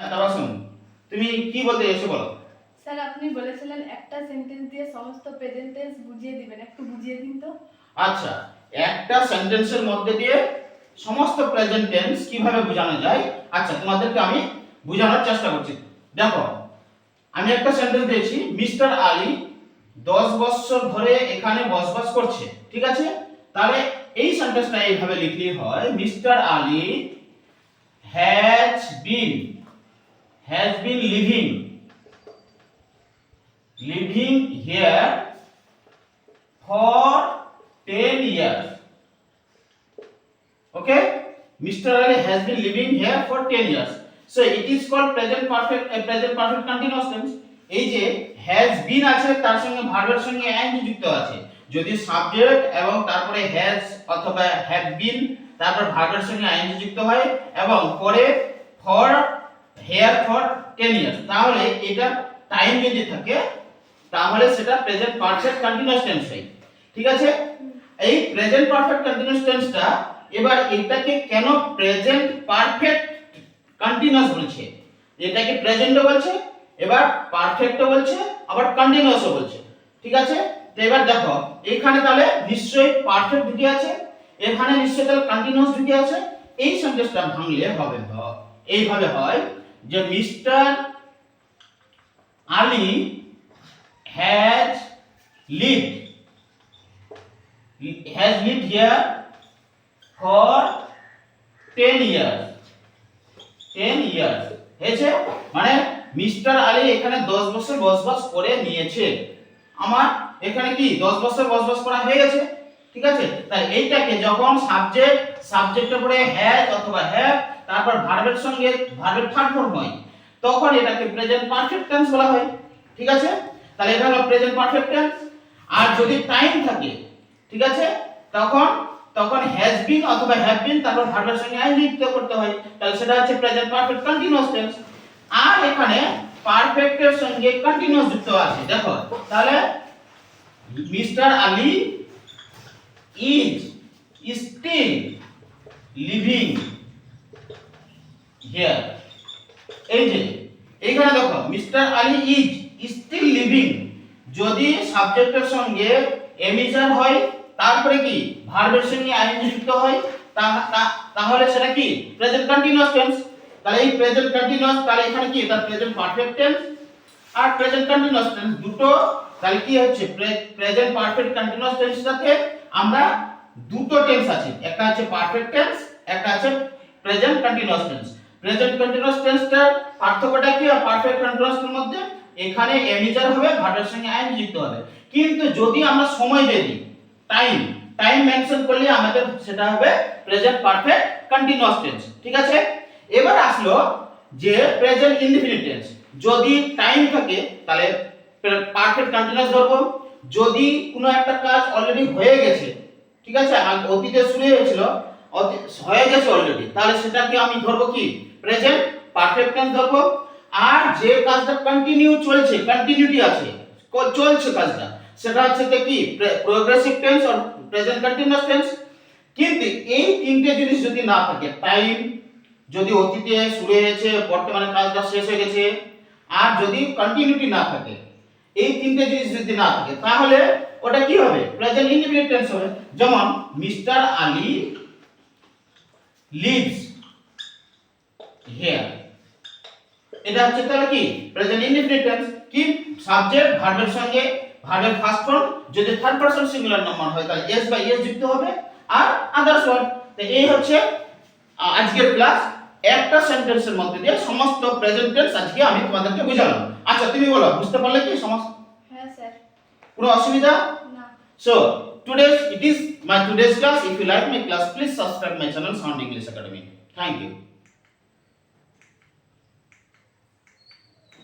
হ্যাঁ, শুন তুমি কি বলতে এসে বলো? স্যার আপনি বলেছিলেন একটা সেন্টেন্স দিয়ে সমস্ত প্রেজেন্ট টেন্স বুঝিয়ে দিবেন। একটু বুঝিয়ে দিন তো। আচ্ছা একটা সেন্টেন্সের মধ্যে দিয়ে সমস্ত প্রেজেন্ট টেন্স কীভাবে বোঝানো যায়? আচ্ছা তোমাদেরকে আমি বোঝানোর চেষ্টা করছি। দেখো আমি একটা সেন্টেন্স দিয়েছি মিস্টার আলী দশ বছর ধরে এখানে বসবাস করছে। ঠিক আছে? তাহলে এই সেন্টেন্সটা এইভাবে লিখলেই হয় mister Ali has been has been living living here for 10 years. Okay? Mr. Ali has been living here for 10 years. So it is called present perfect uh, present perfect continuous tense. এই যে has been আছে তার সঙ্গে ভার্বের সঙ্গে and যুক্ত আছে যদি সাবজেক্ট এবং তারপরে has অথবা have been তারপর ভার্বের সঙ্গে and যুক্ত হয় এবং পরে for here for 10 years তাহলে এটা টাইম যদি থাকে, তাহলে সেটা প্রেজেন্ট পারফেক্ট কন্টিনিউয়াস টেন্স হয় ঠিক আছে? এই প্রেজেন্ট পারফেক্ট কন্টিনিউয়াস টেন্সটা এবার এটাকে কেন প্রেজেন্ট পারফেক্ট কন্টিনিউয়াস বলছে? এটাকে প্রেজেন্টও বলছে, এবার পারফেক্টও বলছে, আবার কন্টিনিউয়াসও বলছে। ঠিক আছে? তো এবার দেখো, এখানে তাহলে নিশ্চয়ই পারফেক্ট ঢুকে আছে, এখানে নিশ্চয়ই তাহলে কন্টিনিউয়াস ঢুকে আছে, এই সেন্টেন্সটা ভাঙলে হবে হ- এইভাবে হয়। যে mister Ali has lived. Has lived here for 10 years. 10 years. হয়েছে? মানে মিস্টার আলী এখানে 10 বছর বসবাস করে নিয়েছে। আমার এখানে কি 10 বছর বসবাস করা হয়ে গেছে? ঠিক আছে? তাই এইটাকে যখন সাবজেক্ট সাবজেক্টের পরে হ্যাজ অথবা হ্যাভ তারপর ভার্বের সঙ্গে ভার্বের থার্ড ফর্ম হয়, তখন এটাকে প্রেজেন্ট পারফেক্ট টেন্স বলা হয়। ঠিক আছে? তাহলে এটা হলো প্রেজেন্ট পারফেক্ট টেন্স আর যদি টাইম থাকে, ঠিক আছে? তখন তখন হ্যাজ বিন অথবা হ্যাভ বিন তারপর ভার্বের সঙ্গে আইন যুক্ত করতে হয়। তাহলে সেটা হচ্ছে প্রেজেন্ট পারফেক্ট কন্টিনিউয়াস টেন্স আর এখানে পারফেক্টের সঙ্গে কন্টিনিউয়াস যুক্ত আছে। দেখো, তাহলে mister Ali is still living here এই যে, এইখানে দেখো mister Ali is still living যদি সাবজেক্টের সঙ্গে এমিজার হয়, তারপরে কি ভার্বের সঙ্গে আইন যুক্ত হয় তাহলে সেটা কি? প্রেজেন্ট কন্টিনিউয়াস টেন্স তাহলে এই প্রেজেন্ট কন্টিনিউয়াস তাহলে এখানে কি? এটা প্রেজেন্ট পারফেক্ট টেন্স আর প্রেজেন্ট কন্টিনিউয়াস টেন্স দুটো তাহলে কি হচ্ছে? প্রেজেন্ট পারফেক্ট কন্টিনিউয়াস টেন্স সাথে আমরা দুটো টেন্স আছে। একটা আছে পারফেক্ট টেন্স একটা আছে present continuous tense present continuous টেন্সটার পার্থক্যটা কি? আর পারফেক্ট কন্টিনিউয়াসের মধ্যে এখানে এমিজার হবে ভার্বের সঙ্গে আইন যুক্ত হবে। কিন্তু যদি আমরা সময় দিয়ে দিই টাইম টাইম মেনশন করলে আমাদের সেটা হবে প্রেজেন্ট পারফেক্ট কন্টিনিউয়াস টেন্স ঠিক আছে? এবার আসলো যে প্রেজেন্ট ইনডিফিনিট টেন্স যদি টাইম থাকে, তাহলে পারফেক্ট কন্টিনিউয়াস ধরবো। যদি কোনো একটা কাজ অলরেডি হয়ে গেছে, ঠিক আছে? অতীতে শুরু হয়েছিল হয়ে গেছে অলরেডি তাহলে সেটাকে আমি ধরবো কি? প্রেজেন্ট পারফেক্ট টেন্স ধরবো। আর যে কাজটা কন্টিনিউ চলছে কন্টিনিউটি আছে চলছে কাজটা, সেটা হচ্ছে কি? প্রোগ্রেসিভ টেন্স আর প্রেজেন্ট কন্টিনিউয়াস টেন্স কিন্তু এই তিনটে জিনিস যদি না থাকে টাইম যদি অতীতে শুরু হয়েছে, বর্তমানে কাজটা শেষ হয়ে গেছে, আর যদি কন্টিনিউটি না থাকে এই তিনটে জিনিস যদি না থাকে, তাহলে ওটা কি হবে? প্রেজেন্ট ইনডিফিনিট টেন্স হবে। যেমন মিস্টার আলী লিভস হিয়ার। এটা হচ্ছে তাহলে কি? প্রেজেন্ট ইনডিফিনিট টেন্স কি? সাবজেক্ট ভার্বের সঙ্গে ভার্বের ফার্স্ট ফর্ম যদি থার্ড পারসন সিঙ্গুলার নাম্বার হয়, তাহলে এস বাই এস যুক্ত হবে। আর আদার্স ওয়ার্ড তো এই হচ্ছে আজকের ক্লাস একটা সেন্টেন্সের মধ্যে দিয়ে সমস্ত প্রেজেন্ট টেন্স আজকে আমি তোমাদেরকে বুঝালাম আচ্ছা তুমি বলো বুঝতে পারলে কি সমস্ত হ্যাঁ স্যার কোনো অসুবিধা না So today's it is my today's class. If you like my class, please subscribe my channel Sound English Academy. Thank you.